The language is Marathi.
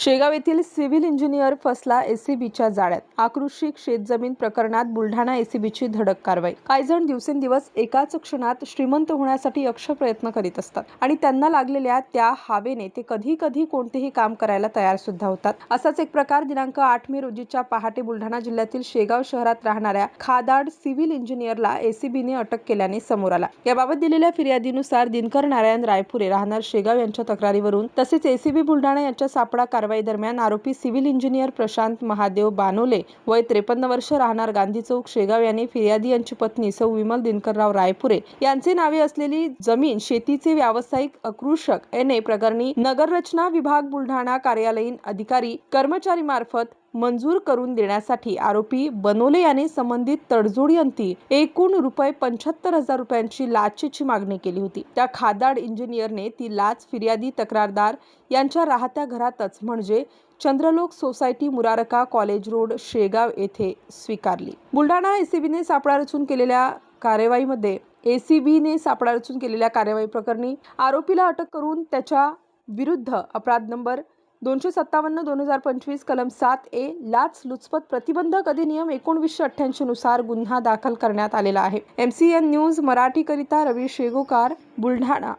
Shegaon येथील सिव्हिल इंजिनियर फसला एसीबीच्या जाळ्यात. आकृषिक शेतजमीन प्रकरणात बुलढाणा एसीबीची धडक कारवाई. काही जण दिवसेंदिवस एकाच क्षणात श्रीमंत होण्यासाठी यक्ष प्रयत्न करीत असतात आणि त्यांना लागलेल्या त्या हावेने ते कधी कधी कोणतेही काम करायला तयार सुद्धा होतात. असाच एक प्रकार दिनांक आठ मे रोजीच्या पहाटे बुलढाणा जिल्ह्यातील शेगाव शहरात राहणाऱ्या खादाड सिव्हिल इंजिनियरला एसीबीने अटक केल्याने समोर आला. याबाबत दिलेल्या फिर्यादीनुसार दिनकर नारायण रायपुरे राहणार शेगाव यांच्या तक्रारीवरून तसेच एसीबी बुलढाणा यांच्या सापळा कारवाई दरम्यान आरोपी सिव्हिल इंजिनियर प्रशांत महादेव बानोले वय त्रेपन्न वर्ष राहणार गांधी चौक शेगाव यांनी फिर्यादी यांची पत्नी सौ विमल दिनकरराव रायपुरे यांचे नावे असलेली जमीन शेतीचे व्यावसायिक अकृषक एन ए प्रकरणी नगररचना विभाग बुलढाणा कार्यालयीन अधिकारी कर्मचारी मार्फत मंजूर करून देण्यासाठी आरोपी बनोले याने संबंधित तडजोडयंती एकूण रुपये पंच्याहत्तर हजार रुपयांची लाचेची मागणी केली होती. त्या खादाड इंजिनियरने ती लाच फिर्यादी तक्रारदार यांच्या राहत्या घरातच म्हणजे Chandralok society Murarka college road Shegaon येथे स्वीकारली. बुलढाणा एसीबीने सापळा रचून केलेल्या कार्यवाहीमध्ये एसीबीने सापळा रचून केलेल्या कार्यवाही प्रकरणी आरोपीला अटक करून त्याच्या विरुद्ध अपराध नंबर दोनशे सत्तावन्न दोन हजार पंचवीस कलम सात ए लाच लुचपत प्रतिबंधक अधिनियम एकोणवीसशे अठ्ठ्याऐंशी नुसार गुन्हा दाखल करण्यात आलेला आहे. एम सी एन न्यूज मराठीकरिता रवी शेगोकार बुलढाणा.